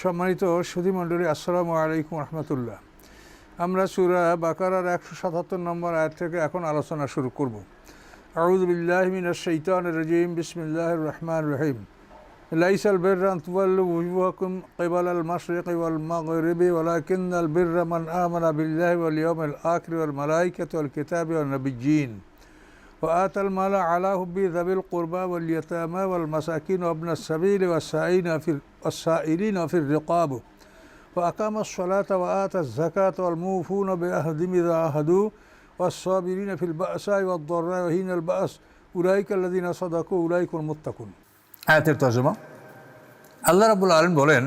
সম্মানিত সুধী মণ্ডলী আসসালামু আলাইকুম রহমতুল্লাহ আমরা সুরা বাকারার একশো সাতাত্তর নম্বর আয়াত থেকে এখন আলোচনা শুরু করব আউদ বিল্লাহ মিনাশ শৈতান রজিম বিসমিল্লাহ রহমান রহিম ليس البر أن تولوا وجوهكم قبل المشرق والمغرب ولكن البر من آمن بالله واليوم الآخر والملائكة والكتاب والنبيين وآتى المال على حب ذوي القربى واليتامى والمساكين وابن السبيل والسائلين في والسائلين في الرقاب وأقام الصلاة وآتى الزكاة والموفون بعهدهم إذا عاهدوا والصابرين في البأساء والضراء وحين البأس أولئك الذين صدقوا أولئك المتقون আয়াতের তর্জমা আল্লাহ রাবুল আলম বলেন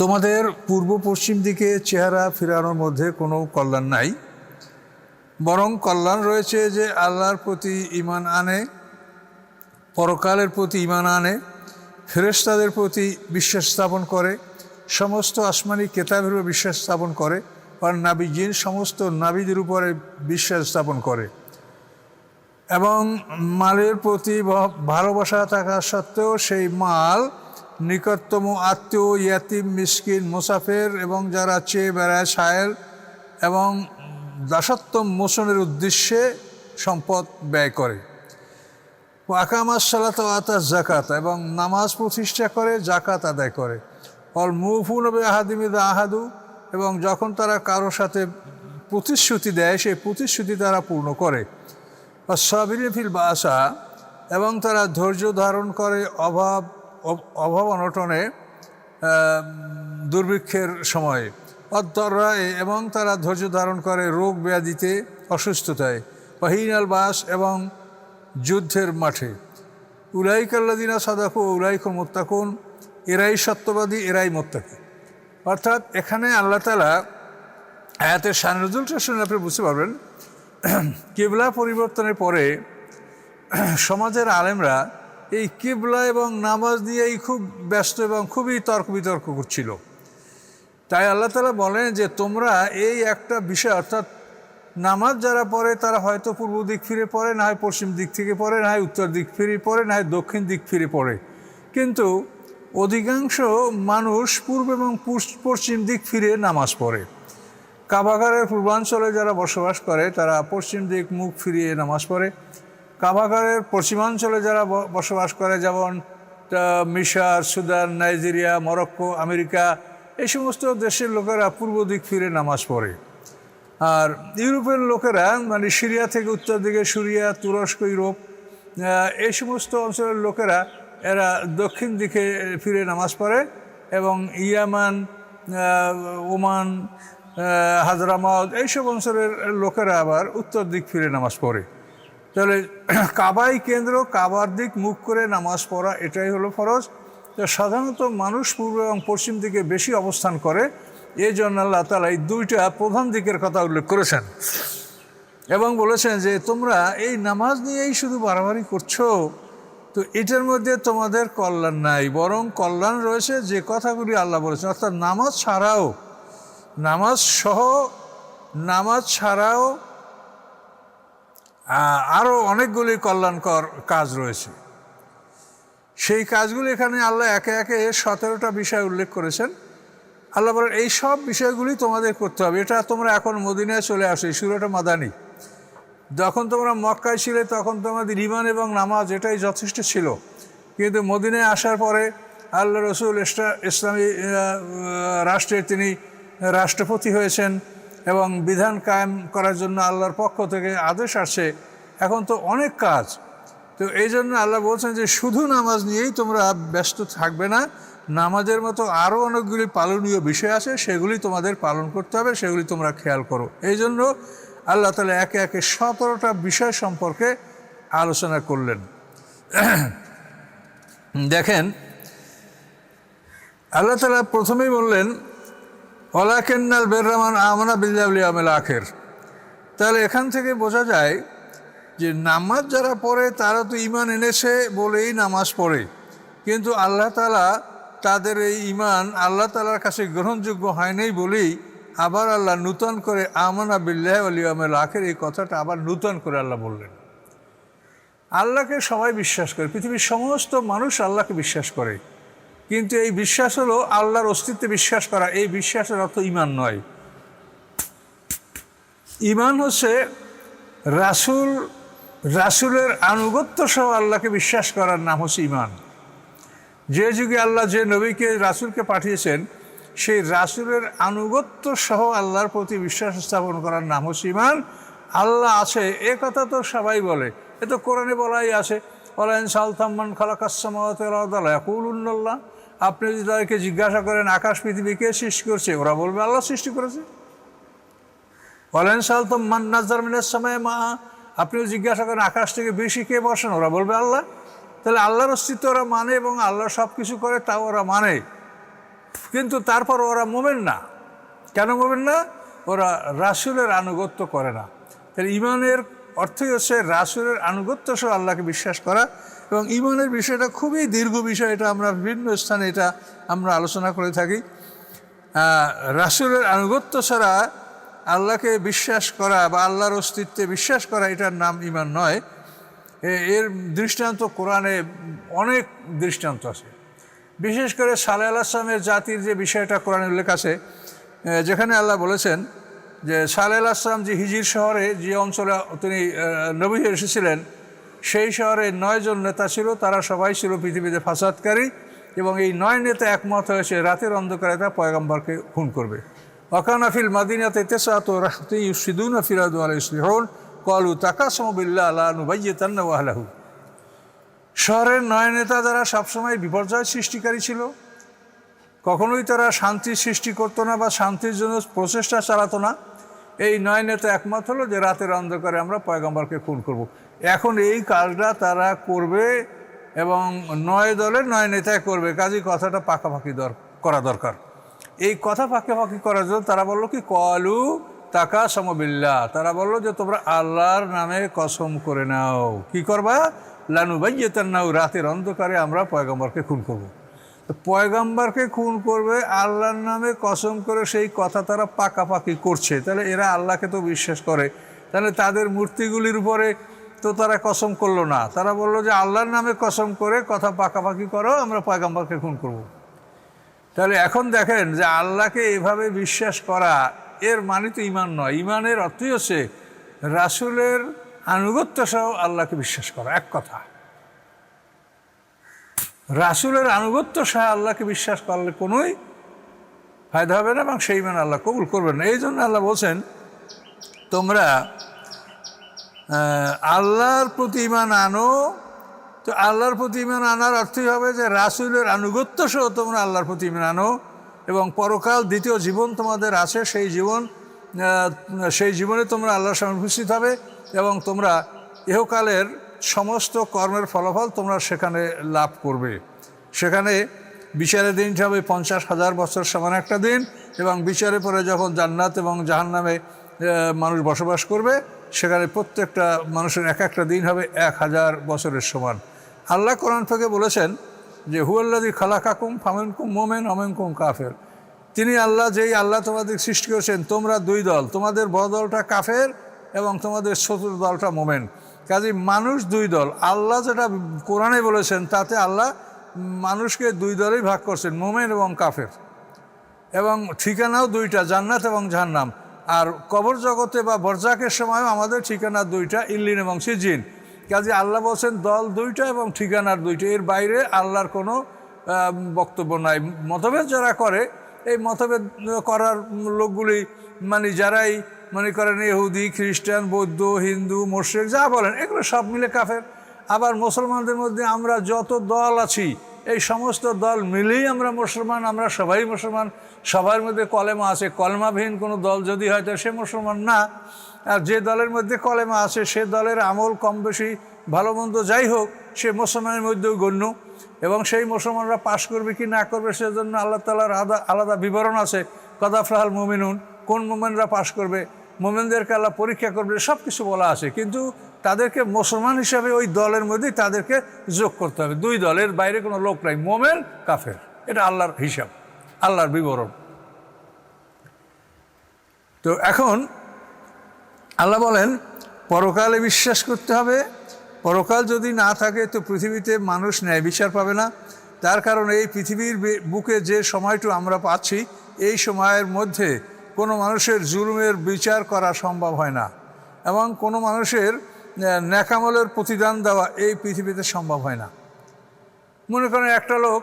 তোমাদের পূর্ব পশ্চিম দিকে চেহারা ফিরানোর মধ্যে কোনো কল্যাণ নাই বরং কল্যাণ রয়েছে যে আল্লাহর প্রতি ইমান আনে, পরকালের প্রতি ইমান আনে, ফেরেশতাদের প্রতি বিশ্বাস স্থাপন করে, সমস্ত আসমানি কেতাবের উপর বিশ্বাস স্থাপন করে, আর নাবিজিন সমস্ত নাবিদের উপরে বিশ্বাস স্থাপন করে। এবং মালের প্রতি ভালোবাসা থাকা সত্ত্বেও সেই মাল নিকটতম আত্মীয়, ইয়াতিম, মিসকিন, মুসাফের এবং যারা চেয়ে বেড়ায়, সায়েল এবং দাসত্ব মোচনের উদ্দেশ্যে সম্পদ ব্যয় করে। আকামাস সালাত আতা জাকাত এবং নামাজ প্রতিষ্ঠা করে জাকাত আদায় করে। অল মুফুন আহাদিমিদা আহাদু এবং যখন তারা কারও সাথে প্রতিশ্রুতি দেয়, সেই প্রতিশ্রুতি তারা পূর্ণ করে। সাবির ফিল বাসা এবং তারা ধৈর্য ধারণ করে অভাব অভাব অনটনে দুর্ভিক্ষের সময়ে। অদ্দরায় এবং তারা ধৈর্য ধারণ করে রোগ ব্যাধিতে অসুস্থতায়। অহিনাল বাস এবং যুদ্ধের মাঠে। উলাইকাল্লাদিনা সাদাকু উলাইক মোত্তাকুন, এরাই সত্যবাদী, এরাই মোত্তাকি। অর্থাৎ এখানে আল্লাহ তালা আয়াতের সানরুজুলটা শুনে আপনি বুঝতে পারবেন। কেবলা পরিবর্তনের পরে সমাজের আলেমরা এই কেবলা এবং নামাজ নিয়েই খুব ব্যস্ত এবং খুবই তর্ক বিতর্ক করছিল। তাই আল্লাহ তালা বলেন যে তোমরা এই একটা বিষয়, অর্থাৎ নামাজ যারা পড়ে তারা হয়তো পূর্ব দিক ফিরে পড়ে, না হয় পশ্চিম দিক থেকে পড়ে, না হয় উত্তর দিক ফিরে পড়ে, না হয় দক্ষিণ দিক ফিরে পড়ে। কিন্তু অধিকাংশ মানুষ পূর্ব এবং পশ্চিম দিক ফিরে নামাজ পড়ে। কাবাগারের পূর্বাঞ্চলে যারা বসবাস করে, তারা পশ্চিম দিক মুখ ফিরিয়ে নামাজ পড়ে। কাবাগারের পশ্চিমাঞ্চলে যারা বসবাস করে, যেমন মিশর, সুদান, নাইজেরিয়া, মরক্কো, আমেরিকা এই সমস্ত দেশের লোকেরা পূর্ব দিক ফিরে নামাজ পড়ে। আর ইউরোপের লোকেরা মানে সিরিয়া থেকে উত্তর দিকে সুরিয়া তুরস্ক ইউরোপ এই সমস্ত অঞ্চলের লোকেরা এরা দক্ষিণ দিকে ফিরে নামাজ পড়ে এবং ইয়ামান ওমান আহ, হাজরামাউদ এইসব অঞ্চলের লোকেরা আবার উত্তর দিক ফিরে নামাজ পড়ে। তাহলে কাবাই কেন্দ্র কাবার দিক মুখ করে নামাজ পড়া এটাই হলো ফরজ। সাধারণত মানুষ পূর্ব এবং পশ্চিম দিকে বেশি অবস্থান করে, এই জন্য আল্লাহ তালা এই দুইটা প্রধান দিকের কথা উল্লেখ করেছেন এবং বলেছেন যে, তোমরা এই নামাজ নিয়েই শুধু বাড়াবাড়ি করছ? তো এটার মধ্যে তোমাদের কল্যাণ নাই, বরং কল্যাণ রয়েছে যে কথাগুলি আল্লাহ বলেছেন। অর্থাৎ নামাজ ছাড়াও, নামাজ সহ নামাজ ছাড়াও আরও অনেকগুলি কল্যাণকর কাজ রয়েছে। সেই কাজগুলি এখানে আল্লাহ একে একে সতেরোটা বিষয় উল্লেখ করেছেন। আল্লাহ বলেন, এই সব বিষয়গুলি তোমাদের করতে হবে। এটা তোমরা এখন মদিনায় চলে আসো, এই সুরটা মাদানি। যখন তোমরা মক্কায় ছিলে, তখন তোমাদের ইমান এবং নামাজ এটাই যথেষ্ট ছিল। কিন্তু মদিনায় আসার পরে আল্লাহ রসুল ইসলা- ইসলামী রাষ্ট্রের তিনি রাষ্ট্রপতি হয়েছেন এবং বিধান কায়েম করার জন্য আল্লাহর পক্ষ থেকে আদেশ আসছে। এখন তো অনেক কাজ। তো এই জন্য আল্লাহ বলছেন যে শুধু নামাজ নিয়েই তোমরা ব্যস্ত থাকবে না, নামাজের মতো আরও অনেকগুলি পালনীয় বিষয় আছে, সেগুলি তোমাদের পালন করতে হবে, সেগুলি তোমরা খেয়াল করো। এই জন্য আল্লাহ তালা একে একে সতেরোটা বিষয় সম্পর্কে আলোচনা করলেন। দেখেন, আল্লাহ তালা প্রথমেই বললেন, ওলাকেন্নাল বেররহমান আমনা বিল্লাউলি আমেল আখের। তাহলে এখান থেকে বোঝা যায় যে নামাজ যারা পড়ে, তারা তো ইমান এনেছে বলেই নামাজ পড়ে। কিন্তু আল্লাহ তালা তাদের এই ইমান আল্লাহ তালার কাছে গ্রহণযোগ্য হয় নাই বলেই আবার আল্লাহ নূতন করে আমানা বিল্লাহ আলিয়ামের আখের, এই কথাটা আবার নূতন করে আল্লাহ বললেন। আল্লাহকে সবাই বিশ্বাস করে, পৃথিবীর সমস্ত মানুষ আল্লাহকে বিশ্বাস করে। কিন্তু এই বিশ্বাস হলো আল্লাহর অস্তিত্বে বিশ্বাস করা, এই বিশ্বাসের অর্থ ইমান নয়। ইমান হচ্ছে রাসুল রাসুলের আনুগত্য সহ আল্লাহকে বিশ্বাস করার নাম হচ্ছে ইমান যে যুগে আল্লাহ যে নবীকে, রাসুলকে পাঠিয়েছেন, সেই রাসুলের আনুগত্য সহ আল্লাহর প্রতি বিশ্বাস স্থাপন করার নাম হচ্ছে ইমান আল্লাহ আছে, এ কথা তো সবাই বলে। এ তো কোরআনে বলাই আছে, ওলাইন সালতাম্মান খালাকাসমুল্লাহ আপনি যদি তাদেরকে জিজ্ঞাসা করেন, আকাশ, পৃথিবী কে সৃষ্টি করছে? ওরা বলবে, আল্লাহ সৃষ্টি করেছে। বলেন সালতম মান নাজার সময় মা আপনিও জিজ্ঞাসা করেন, আকাশ থেকে বেশি কে বসেন? ওরা বলবে আল্লাহ। তাহলে আল্লাহর অস্তিত্ব ওরা মানে এবং আল্লাহ সব কিছু করে তাও ওরা মানে। কিন্তু তারপর ওরা মোমেন না। কেন মোমেন না? ওরা রাসুলের আনুগত্য করে না। তাহলে ইমানের অর্থই হচ্ছে রাসুলের আনুগত্য সহ আল্লাহকে বিশ্বাস করা এবং ইমানের বিষয়টা খুবই দীর্ঘ বিষয়, এটা আমরা বিভিন্ন স্থানে এটা আমরা আলোচনা করে থাকি। রাসুলের আনুগত্য ছাড়া আল্লাহকে বিশ্বাস করা বা আল্লাহর অস্তিত্বে বিশ্বাস করা এটার নাম ইমান নয়। এর দৃষ্টান্ত কোরআনে অনেক দৃষ্টান্ত আছে। বিশেষ করে সালে আল্লাহ আসলামের জাতির যে বিষয়টা কোরআনে উল্লেখ আছে যেখানে আল্লাহ বলেছেন যে সালে আল্লাহ আসলাম যে হিজির শহরে যে অঞ্চলে তিনি নবী এসেছিলেন, সেই শহরে নয়জন নেতা ছিল, তারা সবাই ছিল পৃথিবীতে ফাসাদকারী এবং এই নয় নেতা একমত হয়েছে, রাতের অন্ধকারে তা পয়গম্বরকে খুন করবে। ওয়াকানাফিল মাদিনাতে তেসাত রাহতি ইউসিদুন ফিরাদু আল ইসলিহন কলু তাকাসমবিল্লা আল্লাহ নুবাইয়ে তান্না ওয়াহলাহু শহরের নয় নেতা যারা সবসময় বিপর্যয় সৃষ্টিকারী ছিল, কখনোই তারা শান্তি সৃষ্টি করতো না বা শান্তির জন্য প্রচেষ্টা চালাতো না। এই নয় নেতা একমত হলো যে রাতের অন্ধকারে আমরা পয়গম্বরকে খুন করব। এখন এই কাজটা তারা করবে এবং নয় দলের নয় নেতায় করবে। কাজেই কথাটা পাকাপাকি দর, করা দরকার। এই কথা পাকাপাকি করার জন্য তারা বলল কি, কলু তাকা সমবিল্লা। তারা বলল যে, তোমরা আল্লাহর নামে কসম করে নাও। কি করবা? লানু বাইয়েতার নাও রাতের অন্ধকারে আমরা পয়গম্বরকে খুন করব। তো পয়গম্বরকে খুন করবে, আল্লাহর নামে কসম করে সেই কথা তারা পাকাপাকি করছে। তাহলে এরা আল্লাহকে তো বিশ্বাস করে। তাহলে তাদের মূর্তিগুলির উপরে তো তারা কসম করল না। তারা বলল যে, আল্লাহর নামে কসম করে কথা পাকাপাকি করো, আমরা পয়গম্বরকে খুন করব। তাহলে এখন দেখেন যে আল্লাহকে এভাবে বিশ্বাস করা, এর মানে তো ইমান নয়। ইমানের অর্থই হচ্ছে রাসুলের আনুগত্য সহ আল্লাহকে বিশ্বাস করা, এক কথা। রাসুলের আনুগত্য সহ আল্লাহকে বিশ্বাস করলে কোনোই ফায়দা হবে না এবং সেই ইমান আল্লাহ কবুল করবেন না। এই জন্য আল্লাহ বলছেন, তোমরা আল্লাহর প্রতি ইমান আনো তো আল্লাহর প্রতি ইমান আনার অর্থই হবে যে রাসুলের আনুগত্য সহ তোমরা আল্লাহর প্রতি ইমান আনো এবং পরকাল দ্বিতীয় জীবন তোমাদের আছে, সেই জীবন সেই জীবনে তোমরা আল্লাহর সামনে উপস্থিত হবে এবং তোমরা ইহকালের সমস্ত কর্মের ফলাফল তোমরা সেখানে লাভ করবে। সেখানে বিচারের দিনটা হবে পঞ্চাশ হাজার বছর সমান একটা দিন এবং বিচারে পরে যখন জান্নাত এবং জাহান নামে মানুষ বসবাস করবে, সেখানে প্রত্যেকটা মানুষের এক একটা দিন হবে এক হাজার বছরের সমান। আল্লাহ কোরআন থেকে বলেছেন যে হুয়াল্লাদি খালাকাকুম ফামেনকুম মোমেন অমেনকুম কাফের। তিনি আল্লাহ, যেই আল্লাহ তোমাদের সৃষ্টি করেছেন, তোমরা দুই দল, তোমাদের বড় দলটা কাফের এবং তোমাদের চতুর্থ দলটা মোমেন। কাজে মানুষ দুই দল, আল্লাহ যেটা কোরআনে বলেছেন, তাতে আল্লাহ মানুষকে দুই দলেই ভাগ করছেন, মোমেন এবং কাফের। এবং ঠিকানাও দুইটা, জান্নাত এবং জাহান্নাম। আর কবর জগতে বা বরজাকের সময়ও আমাদের ঠিকানা দুইটা, ইল্লিন এবং সিজিন। কাজে আল্লাহ বলছেন, দল দুইটা এবং ঠিকানার দুইটা। এর বাইরে আল্লাহর কোনো বক্তব্য নাই। মতভেদ যারা করে, এই মতভেদ করার লোকগুলি মানে যারাই, মনে করেন, ইহুদি, খ্রিস্টান, বৌদ্ধ, হিন্দু মোর্শেক যা বলেন, এগুলো সব মিলে কাফের। আবার মুসলমানদের মধ্যে আমরা যত দল আছি, এই সমস্ত দল মিলেই আমরা মুসলমান, আমরা সবাই মুসলমান। সবার মধ্যে কলেমা আছে, কলমাবিহীন কোনো দল যদি হয়, তো সে মুসলমান না। যে দলের মধ্যে কলেমা আছে, সে দলের আমল কম বেশি ভালো মন্দ যাই হোক, সে মুসলমানের মধ্যেও গণ্য। এবং সেই মুসলমানরা পাশ করবে কি না করবে, সেজন্য আল্লাহ তালার আলাদা আলাদা বিবরণ আছে। কদাফরাহাল মুমিনুন, কোন মোমেনরা পাশ করবে? মোমেনদেরকে আল্লাহ পরীক্ষা করবে সব কিছু বলা আছে। কিন্তু তাদেরকে মুসলমান হিসাবে ওই দলের মধ্যেই তাদেরকে যোগ করতে হবে। দুই দলের বাইরে কোনো লোক নাই, মোমেন, কাফের। এটা আল্লাহর হিসাব, আল্লাহর বিবরণ। তো এখন আল্লাহ বলেন, পরকালে বিশ্বাস করতে হবে। পরকাল যদি না থাকে, তো পৃথিবীতে মানুষ ন্যায় বিচার পাবে না। তার কারণ এই পৃথিবীর বুকে যে সময়টু আমরা পাচ্ছি, এই সময়ের মধ্যে কোনো মানুষের জুলুমের বিচার করা সম্ভব হয় না। এবং কোনো মানুষের ন্যাকামলের প্রতিদান দেওয়া এই পৃথিবীতে সম্ভব হয় না। মনে করেন একটা লোক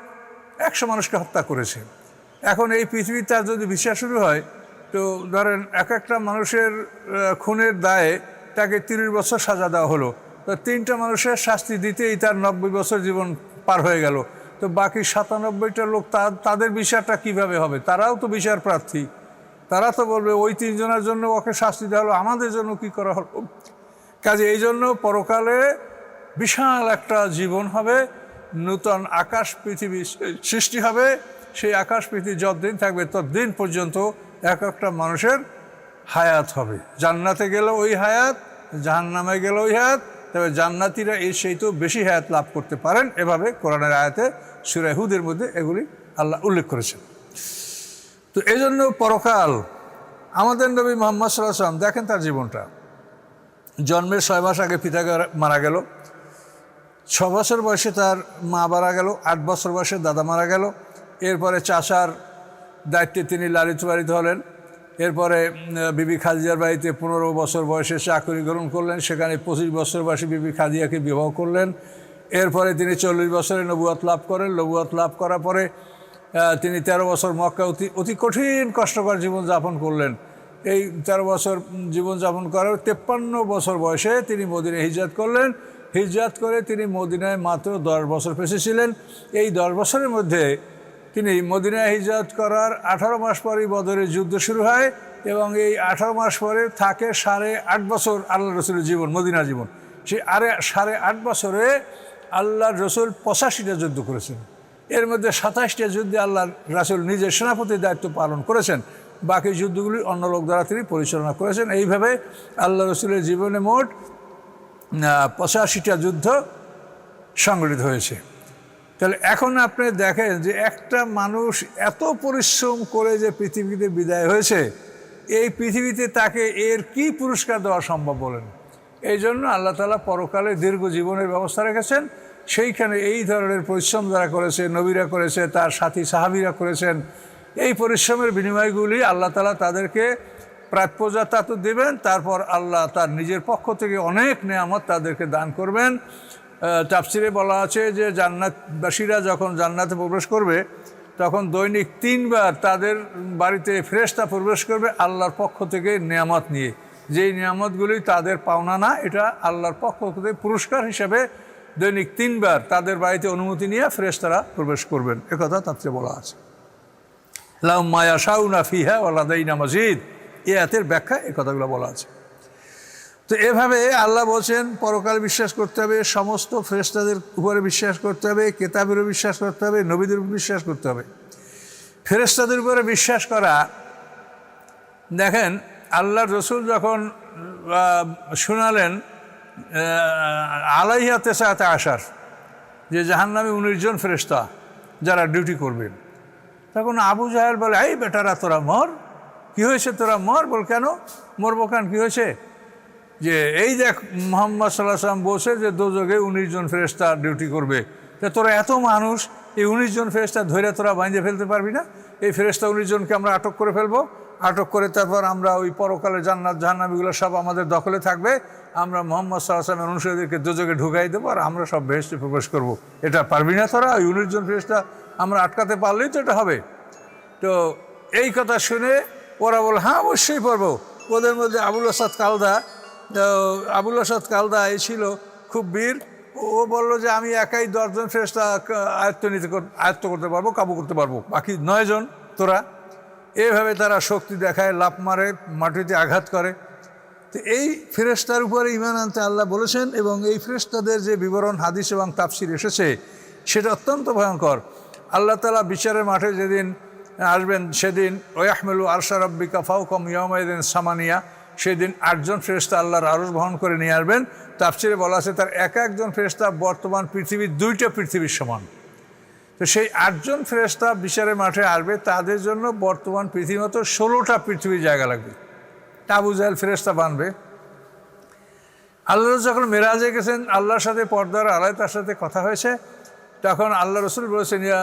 একশো মানুষকে হত্যা করেছে। এখন এই পৃথিবীর তার যদি বিচার শুরু হয় তো ধরেন এক একটা মানুষের খুনের দায়ে তাকে তিরিশ বছর সাজা দেওয়া হলো। তো তিনটা মানুষের শাস্তি দিতেই তার নব্বই বছর জীবন পার হয়ে গেল। তো বাকি সাতানব্বইটা লোক তা- তাদের বিচারটা কীভাবে হবে? তারাও তো বিচার প্রার্থী। তারা তো বলবে, ওই তিনজনের জন্য ওকে শাস্তি দেওয়া হলো, আমাদের জন্য কি করা হলো? কাজে এই জন্য পরকালে বিশাল একটা জীবন হবে, নূতন আকাশ পৃথিবী সৃষ্টি হবে, সেই আকাশ পৃথিবী যতদিন থাকবে ততদিন পর্যন্ত এক একটা মানুষের হায়াত হবে। জান্নাতে গেলে ওই হায়াত, জাহান্নামে গেলে ওই হায়াত, তবে জান্নাতিরা এই সেই তো বেশি হায়াত লাভ করতে পারেন। এভাবে কোরআনের আয়াতে সুরাহুদের মধ্যে এগুলি আল্লাহ উল্লেখ করেছেন। তো এই জন্য পরকাল, আমাদের নবী মোহাম্মদ সাল্লাম দেখেন তার জীবনটা। জন্মের ছয় মাস আগে পিতা মারা গেল। ছ বছর বয়সে তার মা মারা গেল, আট বছর বয়সে দাদা মারা গেল। এরপরে চাষার দায়িত্বে তিনি লালিত পালিত হলেন। এরপরে বিবি খাদিজার বাড়িতে পনেরো বছর বয়সে চাকরি গ্রহণ করলেন। সেখানে পঁচিশ বছর বয়সে বিবি খাদিয়াকে বিবাহ করলেন। এরপরে তিনি চল্লিশ বছরে নবুয়াত লাভ করেন। নবুয়াত লাভ করার পরে তিনি তেরো বছর মক্কা অতি অতি কঠিন, কষ্টকর জীবনযাপন করলেন। এই তেরো বছর জীবনযাপন করার তেপ্পান্ন বছর বয়সে তিনি মদিনায় হিজরত করলেন। হিজরত করে তিনি মদিনায় মাত্র দশ বছর পেশেছিলেন এই দশ বছরের মধ্যে তিনি মদিনায় হিজরত করার আঠারো মাস পরেই বদরের যুদ্ধ শুরু হয় এবং এই আঠারো মাস পরে থাকে সাড়ে আট বছর আল্লাহ রসুলের জীবন, মদিনার জীবন। সেই আরে, সাড়ে আট বছরে আল্লাহ রসুল পঁচাশিটা যুদ্ধ করেছেন। এর মধ্যে সাতাশটা যুদ্ধে আল্লাহ রাসুল নিজের সেনাপতির দায়িত্ব পালন করেছেন। বাকি যুদ্ধগুলি অন্য লোক দ্বারা তিনি পরিচালনা করেছেন। এইভাবে আল্লাহ রসুলের জীবনে মোট পঁচাশিটা যুদ্ধ সংগঠিত হয়েছে। তাহলে এখন আপনি দেখেন যে একটা মানুষ এত পরিশ্রম করে যে পৃথিবীতে বিদায় হয়েছে, এই পৃথিবীতে তাকে এর কি পুরস্কার দেওয়া সম্ভব বলেন? এই জন্য আল্লাহ তালা পরকালে দীর্ঘ জীবনের ব্যবস্থা রেখেছেন। সেইখানে এই ধরনের পরিশ্রম যারা করেছে, নবীরা করেছে, তার সাথী সাহাবিরা করেছেন, এই পরিশ্রমের বিনিময়গুলি আল্লাহ তালা তাদেরকে প্রাপ্যজাতা তো দেবেন। তারপর আল্লাহ তার নিজের পক্ষ থেকে অনেক নেয়ামত তাদেরকে দান করবেন। তাফসিরে বলা আছে যে জান্নাতবাসীরা যখন জান্নাতে প্রবেশ করবে, তখন দৈনিক তিনবার তাদের বাড়িতে ফেরেশতা প্রবেশ করবে আল্লাহর পক্ষ থেকে নিয়ামত নিয়ে। যেই নিয়ামতগুলি তাদের পাওনা না, এটা আল্লাহর পক্ষ থেকে পুরস্কার হিসেবে দৈনিক তিনবার তাদের বাড়িতে অনুমতি নিয়ে ফেরেশতারা প্রবেশ করবেন। একথা তাতে বলা আছে। লাউ মায়া শাউনা ফিহা ওলাদাইনা মজিদ। এ এতের ব্যাখ্যা এ কথাগুলো বলা আছে। তো এভাবে আল্লাহ বলছেন পরকাল বিশ্বাস করতে হবে সমস্ত ফেরেস্তাদের উপরে বিশ্বাস করতে হবে কেতাবেরও বিশ্বাস করতে হবে নবীদের উপর বিশ্বাস করতে হবে। ফেরেস্তাদের উপরে বিশ্বাস করা দেখেন আল্লাহ রসুল যখন শোনালেন আহ, আলাইহা তেসাতে আসার যে জাহান্নামে উনিশ জন ফেরেস্তা যারা ডিউটি করবেন তখন আবু জাহেল বলে এই বেটারা তোরা মর। কি হয়েছে? তোরা মর? বল কেন? মরবো কেন? কী হয়েছে? যে এই দেখ মোহাম্মদ সাল্লাহ সাল্লাম বলছে যে দোজগে উনিশ জন ফেরেস্তা ডিউটি করবে। তা তোরা এত মানুষ, এই উনিশ জন ফেরেস্তা ধরে তোরা বাইন্দে ফেলতে পারবি না? এই ফেরেস্তা উনিশ জনকে আমরা আটক করে ফেলব। আটক করে তারপর আমরা ওই পরকালে জান্নাত জাহান্নাবিগুলো সব আমাদের দখলে থাকবে। আমরা মোহাম্মদ সাল্লাহ সাল্লামের অনুসারীদেরকে দোজগে ঢুকাই দেবো আর আমরা সব ভেস্টে প্রবেশ করব। এটা পারবি না তোরা? ওই উনিশ জন ফেরেস্তা আমরা আটকাতে পারলেই তো এটা হবে। তো এই কথা শুনে ওরা বল হ্যাঁ অবশ্যই পারব। ওদের মধ্যে আবুল আসাদ কালদা আবুল আসাদ কালদা, এই ছিল খুব বীর। ও বলল যে, আমি একাই দশজন ফেরেস্তা আয়ত্ত নিতে আয়ত্ত করতে পারব, কাবু করতে পারব। বাকি নয়জন তোরা। এভাবে তারা শক্তি দেখায়, লাফ মারে, মাটিতে আঘাত করে। তো এই ফেরেস্তার উপরে ইমান আনতে আল্লাহ বলেছেন এবং এই ফেরেস্তাদের যে বিবরণ, হাদিস এবং তাফসির এসেছে, সেটা অত্যন্ত ভয়ঙ্কর। আল্লাহ তালা বিচারের মাঠে যেদিন আসবেন, সেদিন, ওয়াহমেলু আরশা রব্বিকা ফাউকম ইয়মাইদিন সামানিয়া। সেদিন আটজন ফেরেস্তা আল্লাহর আরস বহন করে নিয়ে আসবেন। তাফসিরে বলা আছে, তার এক একজন ফেরেস্তা বর্তমান পৃথিবীর দুইটা পৃথিবীর সমান। তো সেই আটজন ফেরেস্তা বিচারের মাঠে আসবে, তাদের জন্য বর্তমান পৃথিবীর মতো ষোলোটা পৃথিবীর জায়গা লাগবে। আবু জাহেল ফেরেস্তা বানবে। আল্লাহ যখন মেরাজে গেছেন, আল্লাহর সাথে পর্দার আলায় তার সাথে কথা হয়েছে। তখন আল্লাহ রসুল বলেছেন, ইয়া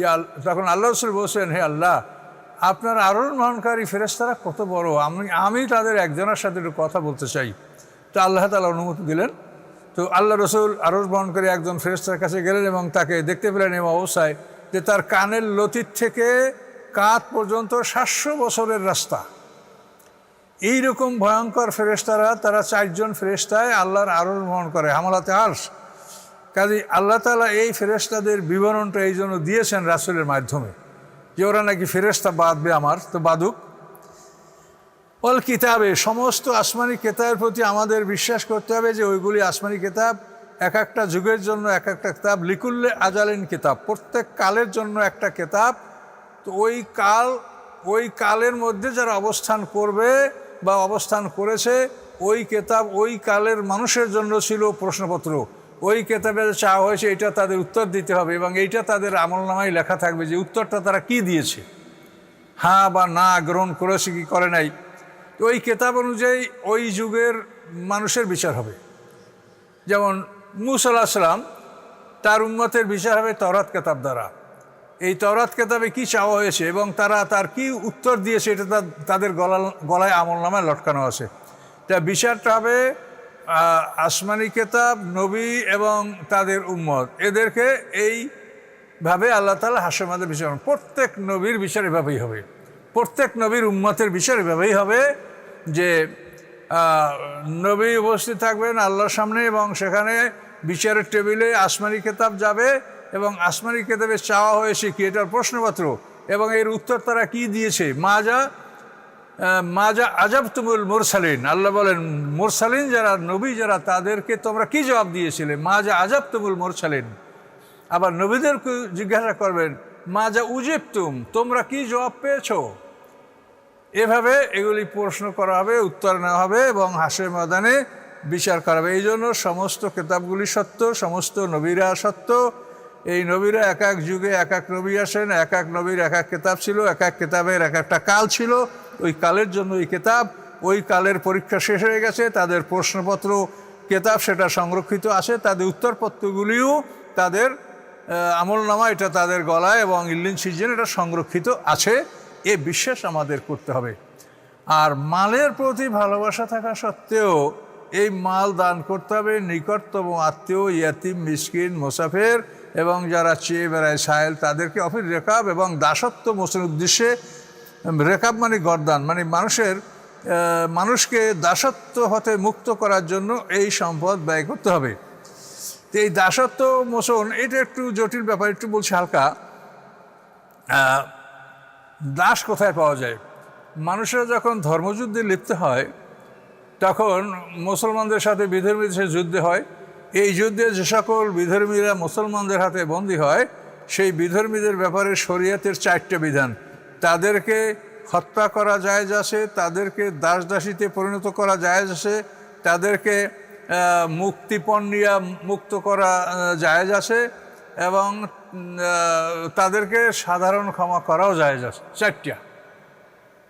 ইয়া, তখন আল্লাহ রসুল বলছেন, হে আল্লাহ আপনার আরোহণ বহনকারী ফেরেস্তারা কত বড়? আমি আমি তাদের একজনের সাথে একটু কথা বলতে চাই। তো আল্লাহ তালা অনুমতি দিলেন। তো আল্লাহ রসুল আরোহণ বহনকারী একজন ফেরেস্তার কাছে গেলেন এবং তাকে দেখতে পেলেন এই অবস্থায় যে তার কানের লতির থেকে কাঁধ পর্যন্ত সাতশো বছরের রাস্তা। এই রকম ভয়ঙ্কর ফেরেশতারা, তারা চারজন ফেরেশতায় আল্লাহর আরোহণ বহন করে। হামলাতে আর্শ। কাজে আল্লাহ তালা এই ফেরেশতাদের বিবরণটা এই জন্য দিয়েছেন রাসুলের মাধ্যমে। যে ওরা নাকি ফেরেশতা বাঁধবে আমার, তো বাদুক অল কিতাবে, সমস্ত আসমানি কেতাবের প্রতি আমাদের বিশ্বাস করতে হবে যে ওইগুলি আসমানি কিতাব এক একটা যুগের জন্য, এক একটা কিতাব লিকুল্লে আজালিন কিতাব, প্রত্যেক কালের জন্য একটা কিতাব। তো ওই কাল, ওই কালের মধ্যে যারা অবস্থান করবে বা অবস্থান করেছে, ওই কেতাব ওই কালের মানুষের জন্য ছিল প্রশ্নপত্র। ওই কেতাবে চাওয়া হয়েছে, এটা তাদের উত্তর দিতে হবে এবং এইটা তাদের আমলনামায় লেখা থাকবে যে উত্তরটা তারা কি দিয়েছে। হ্যাঁ বা না গ্রহণ করেছে কি করে নাই। তো ওই কেতাব অনুযায়ী ওই যুগের মানুষের বিচার হবে। যেমন মুসাল্লাহ সাল্লাম তার উন্মতের বিচার হবে তরাত কেতাব দ্বারা। এই তরাত কেতাবে কি চাওয়া হয়েছে এবং তারা তার কি উত্তর দিয়েছে, এটা তাদের গলা গলায় আমল নামায় লটকানো আছে। তা বিচারটা হবে আসমানি কেতাব, নবী এবং তাদের উম্মত এদেরকে এইভাবে আল্লাহ তালা হাসমাদের বিচার। প্রত্যেক নবীর বিচার এভাবেই হবে প্রত্যেক নবীর উম্মতের বিচার এভাবেই হবে যে নবী উপস্থিত থাকবেন আল্লাহর সামনে এবং সেখানে বিচারের টেবিলে আসমানি কেতাব যাবে এবং আসমানি কেতাবে চাওয়া হয়েছে কি এটার প্রশ্নপত্র এবং এর উত্তর তারা কি দিয়েছে মা যা মাজা আজাব তুমুল মোরসালিন। আল্লাহ বলেন, মোরসালিন যারা, নবী যারা, তাদেরকে তোমরা কি জবাব দিয়েছিলে? মাজা আজাব তুমুল মোরসালিন। আবার নবীদেরকে জিজ্ঞাসা করবেন, মাজা উজিব তুম তোমরা কি জবাব পেয়েছ? এভাবে এগুলি প্রশ্ন করা হবে, উত্তর নেওয়া হবে এবং হাসের ময়দানে বিচার করা হবে। এই জন্য সমস্ত কেতাবগুলি সত্য, সমস্ত নবীরা সত্য। এই নবীরা এক এক যুগে এক এক নবী আসেন, এক এক নবীর এক এক কেতাব ছিল, এক এক কেতাবের এক একটা কাল ছিল। ওই কালের জন্য ওই কেতাব, ওই কালের পরীক্ষা শেষ হয়ে গেছে, তাদের প্রশ্নপত্র, কেতাব সেটা সংরক্ষিত আছে, তাদের উত্তরপত্রগুলিও তাদের আমল নামা এটা তাদের গলায় এবং ইল্লিন সিজন এটা সংরক্ষিত আছে। এ বিশ্বাস আমাদের করতে হবে। আর মালের প্রতি ভালোবাসা থাকা সত্ত্বেও এই মাল দান করতে হবে নিকটতম আত্মীয়, ইয়াতিম, মিসকিন, মোসাফের এবং যারা চেয়ে বেড়ায় সাহেল, তাদেরকে অফিস রেখাব এবং দাসত্ব মোচের উদ্দেশ্যে রেখাব মানে গরদান মানে মানুষের মানুষকে দাসত্ব হতে মুক্ত করার জন্য এই সম্পদ ব্যয় করতে হবে। তো এই দাসত্ব মোচন, এটা একটু জটিল ব্যাপার, একটু বলছি হালকা। দাস কোথায় পাওয়া যায়? মানুষরা যখন ধর্মযুদ্ধে লিপ্ত হয়, তখন মুসলমানদের সাথে বিধর্মীদের সাথে যুদ্ধ হয়। এই যুদ্ধে যে সকল বিধর্মীরা মুসলমানদের হাতে বন্দী হয়, সেই বিধর্মীদের ব্যাপারে শরীয়তের চারটে বিধান। তাদেরকে হত্যা করা জায়েজ আছে, তাদেরকে দাস দাসীতে পরিণত করা জায়েজ আছে, তাদেরকে মুক্তিপণ নিয়ে মুক্ত করা জায়েজ আছে এবং তাদেরকে সাধারণ ক্ষমা করাও জায়েজ আছে। চারটা।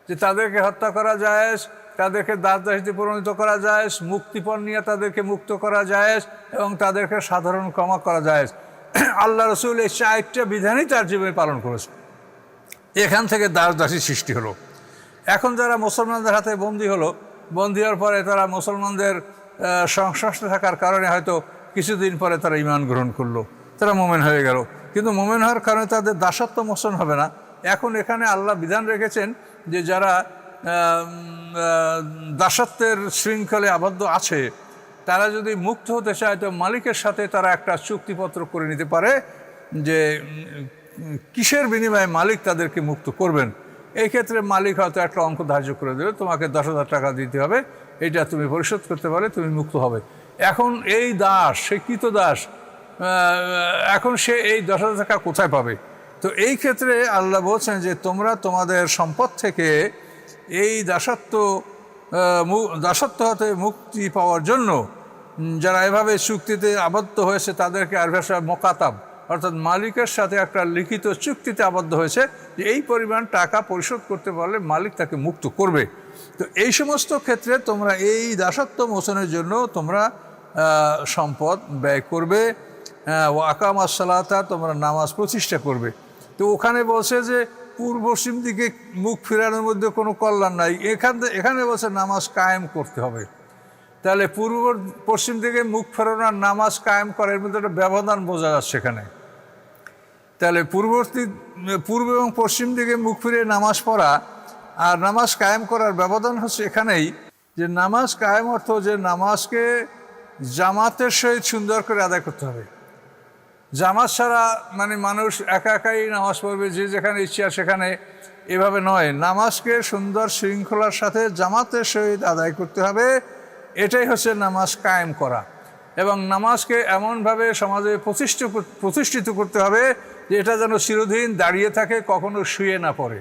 যে তাদেরকে হত্যা করা যায় তাদেরকে দাস দাসীতে পরিণত করা যায় মুক্তিপণ নিয়ে তাদেরকে মুক্ত করা যায় এবং তাদেরকে সাধারণ ক্ষমা করা যায় আল্লাহ রসুল এই চারটা বিধানই তার জীবনে পালন করেছে এখান থেকে দাস দাসী সৃষ্টি হলো। এখন যারা মুসলমানদের হাতে বন্দী হলো, বন্দী হওয়ার পরে তারা মুসলমানদের সংস্পর্শে থাকার কারণে হয়তো কিছুদিন পরে তারা ইমান গ্রহণ করল। তারা মোমেন হয়ে গেল। কিন্তু মোমেন হওয়ার কারণে তাদের দাসত্ব মোচন হবে না। এখন এখানে আল্লাহ বিধান রেখেছেন যে যারা দাসত্বের শৃঙ্খলে আবদ্ধ আছে, তারা যদি মুক্ত হতে চায়, তো মালিকের সাথে তারা একটা চুক্তিপত্র করে নিতে পারে যে কিসের বিনিময়ে মালিক তাদেরকে মুক্ত করবেন? এই ক্ষেত্রে মালিক হয়তো একটা অঙ্ক ধার্য করে দেবে, তোমাকে দশ হাজার টাকা দিতে হবে, এটা তুমি পরিশোধ করতে পারলে তুমি মুক্ত হবে। এখন এই দাস, সে কৃত দাস এখন সে এই দশ হাজার টাকা কোথায় পাবে? তো এই ক্ষেত্রে আল্লাহ বলছেন যে, তোমরা তোমাদের সম্পদ থেকে এই দাসত্ব দাসত্ব হতে মুক্তি পাওয়ার জন্য যারা এভাবে চুক্তিতে আবদ্ধ হয়েছে, তাদেরকে আর ভাষা মোকাতাব। অর্থাৎ মালিকের সাথে একটা লিখিত চুক্তিতে আবদ্ধ হয়েছে যে এই পরিমাণ টাকা পরিশোধ করতে পারলে মালিক তাকে মুক্ত করবে। তো এই সমস্ত ক্ষেত্রে তোমরা এই দাসত্ব মোচনের জন্য তোমরা সম্পদ ব্যয় করবে ও আকাম আসসালাতা তোমরা নামাজ প্রতিষ্ঠা করবে। তো ওখানে বলছে যে পূর্ব পশ্চিম দিকে মুখ ফেরানোর মধ্যে কোনো কল্যাণ নাই। এখান এখানে বলছে নামাজ কায়েম করতে হবে। তাহলে পূর্ব পশ্চিম দিকে মুখ ফেরানোর নামাজ কায়েম করার মধ্যে একটা ব্যবধান বোঝা যাচ্ছে এখানে। তাহলে পূর্ববর্তী পূর্ব এবং পশ্চিম দিকে মুখ ফিরে নামাজ পড়া আর নামাজ কায়েম করার ব্যবধান হচ্ছে এখানেই যে নামাজ কায়েম অর্থ যে নামাজকে জামাতের সহিত সুন্দর করে আদায় করতে হবে। জামাত ছাড়া মানে মানুষ একা একাই নামাজ পড়বে, যে যেখানে ইচ্ছা সেখানে এভাবে নয়। নামাজকে সুন্দর শৃঙ্খলার সাথে জামাতের সহিত আদায় করতে হবে, এটাই হচ্ছে নামাজ কায়েম করা। এবং নামাজকে এমনভাবে সমাজে প্রতিষ্ঠিত প্রতিষ্ঠিত করতে হবে যে এটা যেন চিরদিন দাঁড়িয়ে থাকে, কখনো শুয়ে না পড়ে।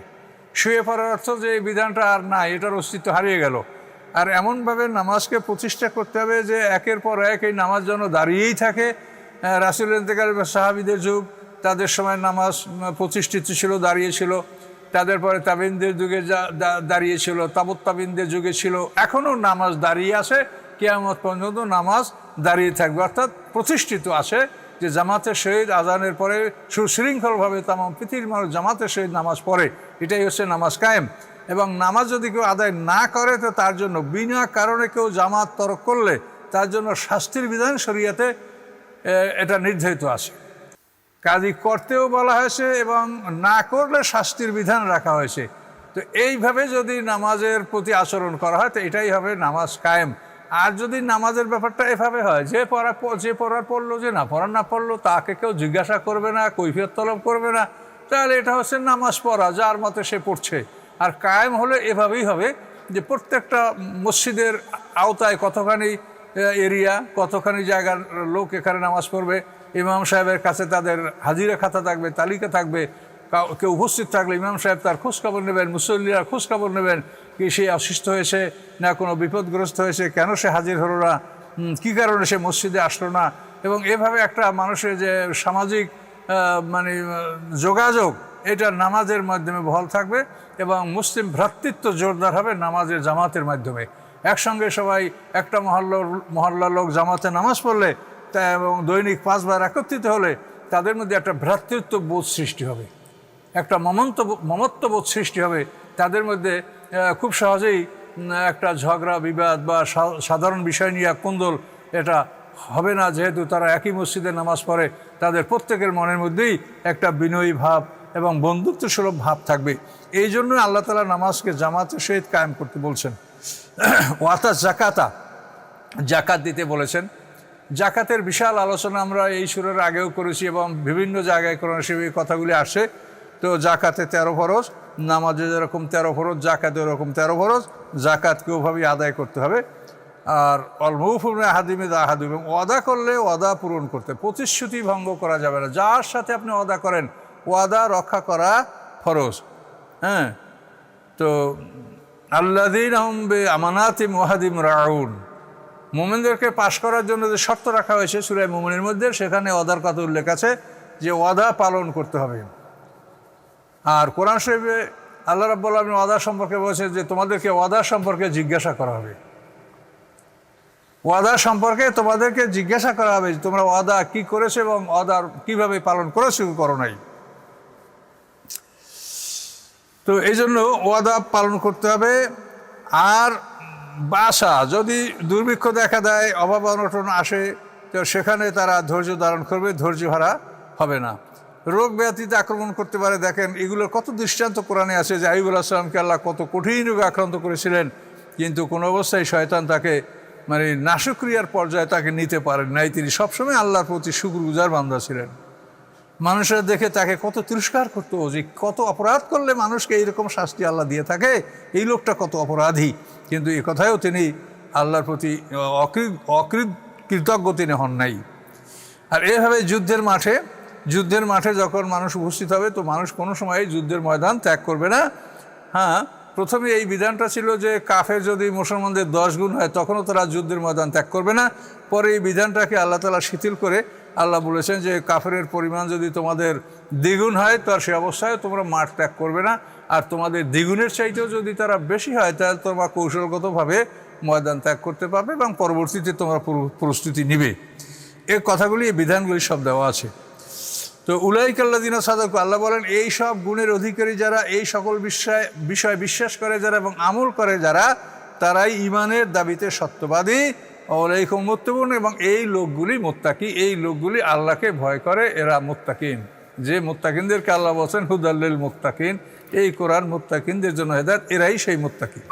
শুয়ে পড়ার অর্থ যে এই বিধানটা আর নাই, এটার অস্তিত্ব হারিয়ে গেল। আর এমনভাবে নামাজকে প্রতিষ্ঠা করতে হবে যে একের পর এক এই নামাজ যেন দাঁড়িয়েই থাকে। রাসুল ইন্তেকাল সাহাবিদের যুগ, তাদের সময় নামাজ প্রতিষ্ঠিত ছিল দাঁড়িয়েছিল তাদের পরে তাবিনদের যুগে দাঁড়িয়েছিল তাবত তাবিনদের যুগে ছিল। এখনও নামাজ দাঁড়িয়ে আছে, কেয়ামত পর্যন্ত নামাজ দাঁড়িয়ে থাকবে, অর্থাৎ প্রতিষ্ঠিত আছে। যে জামাতের শহীদ আজানের পরে সুশৃঙ্খলভাবে তাম পৃথিবীর মানুষ জামাতের শহীদ নামাজ পড়ে, এটাই হচ্ছে নামাজ কায়েম। এবং নামাজ যদি কেউ আদায় না করে, তো তার জন্য বিনা কারণে কেউ জামাত তরক করলে তার জন্য শাস্তির বিধান শরিয়াতে এটা নির্ধারিত আছে। কাজই করতেও বলা হয়েছে এবং না করলে শাস্তির বিধান রাখা হয়েছে। তো এইভাবে যদি নামাজের প্রতি আচরণ করা হয়, তো এটাই হবে নামাজ কায়েম। আর যদি নামাজের ব্যাপারটা এভাবে হয়, যে পড়া, যে পড়ার পড়ল, যে না পড়ার না পড়ল, তাকে কেউ জিজ্ঞাসা করবে না, কৈফিয়ত তলব করবে না। তাহলে এটা হচ্ছে নামাজ পড়া, যার মতে সে পড়ছে। আর কায়েম হলে এভাবেই হবে যে প্রত্যেকটা মসজিদের আওতায় কতখানি এরিয়া, কতখানি জায়গার লোক এখানে নামাজ পড়বে, ইমাম সাহেবের কাছে তাদের হাজিরা খাতা থাকবে, তালিকা থাকবে কেউ উপস্থিত থাকলে ইমাম সাহেব তার খোঁজখবর নেবেন, মুসল্লিরা খোঁজখবর নেবেন কি সে অসুস্থ হয়েছে না কোনো বিপদগ্রস্ত হয়েছে? কেন সে হাজির হলো না? কী কারণে সে মসজিদে আসলো না? এবং এভাবে একটা মানুষের যে সামাজিক মানে যোগাযোগ, এটা নামাজের মাধ্যমে বহাল থাকবে এবং মুসলিম ভ্রাতৃত্ব জোরদার হবে নামাজের জামাতের মাধ্যমে। একসঙ্গে সবাই একটা মহল্লার মহল্লার লোক জামাতে নামাজ পড়লে তা এবং দৈনিক পাঁচবার একত্রিত হলে তাদের মধ্যে একটা ভ্রাতৃত্ব বোধ সৃষ্টি হবে। একটা মমন্ত, মমত্ববোধ সৃষ্টি হবে। তাদের মধ্যে খুব সহজেই একটা ঝগড়া, বিবাদ বা সাধারণ বিষয় নিয়ে কোন্দল এটা হবে না। যেহেতু তারা একই মসজিদে নামাজ পড়ে, তাদের প্রত্যেকের মনের মধ্যেই একটা বিনয়ী ভাব এবং বন্ধুত্ব সুলভ ভাব থাকবে। এই জন্য আল্লাহ তালা নামাজকে জামাতের সহিত কায়েম করতে বলছেন। ওয়াতা জাকাতা জাকাত দিতে বলেছেন। জাকাতের বিশাল আলোচনা আমরা এই সুরের আগেও করেছি এবং বিভিন্ন জায়গায় কোরআন শিবির কথাগুলি আসে। তো জাকাতে তেরো ফরজ নামাজে যেরকম তেরো ফরজ, জাকাতে ওরকম তেরো ফরজ, জাকাতকে ওভাবেই আদায় করতে হবে। আর অলমৌফুমে হাদিমে আহাদিম এবং ওয়াদা করলে ওয়াদা পূরণ করতে প্রতিশ্রুতি ভঙ্গ করা যাবে না। যার সাথে আপনি ওয়াদা করেন, ওয়াদা রক্ষা করা ফরজ। হ্যাঁ? তো আল্লাদিন আহম্বে আমানাতি মহাদিম রাউন। মোমেনদেরকে পাশ করার জন্য যে শর্ত রাখা হয়েছে সুরাই মোমেনের মধ্যে, সেখানে ওয়াদার কথা উল্লেখ আছে যে ওয়াদা পালন করতে হবে। আর কোরআন শরীফে আল্লাহ রাব্বুল আলমিন ওয়াদা সম্পর্কে বলছে যে তোমাদেরকে ওয়াদা সম্পর্কে জিজ্ঞাসা করা হবে। ওয়াদা সম্পর্কে তোমাদেরকে জিজ্ঞাসা করা হবে যে তোমরা ওয়াদা কি করেছ এবং ওয়াদার কীভাবে পালন করেছ করো নাই। তো এই জন্য ওয়াদা পালন করতে হবে। আর বাসা, যদি দুর্ভিক্ষ দেখা দেয়, অভাব অনটন আসে, তো সেখানে তারা ধৈর্য ধারণ করবে, ধৈর্য হারা হবে না। রোগ ব্যাধিতে আক্রমণ করতে পারে। দেখেন, এগুলোর কত দৃষ্টান্ত কোরআনে আছে যে আইবুল আসলামকে আল্লাহ কত কঠিন রোগে আক্রান্ত করেছিলেন, কিন্তু কোনো অবস্থায় শয়তান তাকে মানে নাশক্রিয়ার পর্যায়ে তাকে নিতে পারেন নাই। তিনি সবসময় আল্লাহর প্রতি শুক্রগুজার বান্ধা ছিলেন। মানুষের দেখে তাকে কত তিরস্কার করতো যে কত অপরাধ করলে মানুষকে এইরকম শাস্তি আল্লাহ দিয়ে থাকে, এই লোকটা কত অপরাধী। কিন্তু এ কথায়ও তিনি আল্লাহর প্রতি অকৃত কৃতজ্ঞ তিনি হন নাই। আর এভাবে যুদ্ধের মাঠে যুদ্ধের মাঠে যখন মানুষ উপস্থিত হবে, তো মানুষ কোনো সময় যুদ্ধের ময়দান ত্যাগ করবে না। হ্যাঁ প্রথমে এই বিধানটা ছিল যে কাফের যদি মুসলমানদের দশ গুণ হয়, তখনও তারা যুদ্ধের ময়দান ত্যাগ করবে না। পরে এই বিধানটাকে আল্লাহ তালা শিথিল করে আল্লাহ বলেছেন যে কাফের পরিমাণ যদি তোমাদের দ্বিগুণ হয়, তার সে অবস্থায় তোমরা মাঠ ত্যাগ করবে না। আর তোমাদের দ্বিগুণের চাইতেও যদি তারা বেশি হয়, তাহলে তোমরা কৌশলগতভাবে ময়দান ত্যাগ করতে পারবে এবং পরবর্তীতে তোমরা প্রস্তুতি নিবে। এ কথাগুলি, এই বিধানগুলি সব দেওয়া আছে। তো উলাইকাল্লাদিন সাদক, আল্লাহ বলেন, এই সব গুণের অধিকারী যারা, এই সকল বিষয় বিষয় বিশ্বাস করে যারা এবং আমল করে যারা, তারাই ইমানের দাবিতে সত্যবাদী। অলাইকুম মোত্তবন এবং এই লোকগুলি মোত্তাকি, এই লোকগুলি আল্লাহকে ভয় করে, এরা মোত্তাকিন। যে মোত্তাকিনদেরকে আল্লাহ বলছেন, হুদাল্লিল মোত্তাকিন, এই কোরআন মোত্তাকিনদের জন্য হেদায়ত, এরাই সেই মোত্তাকিন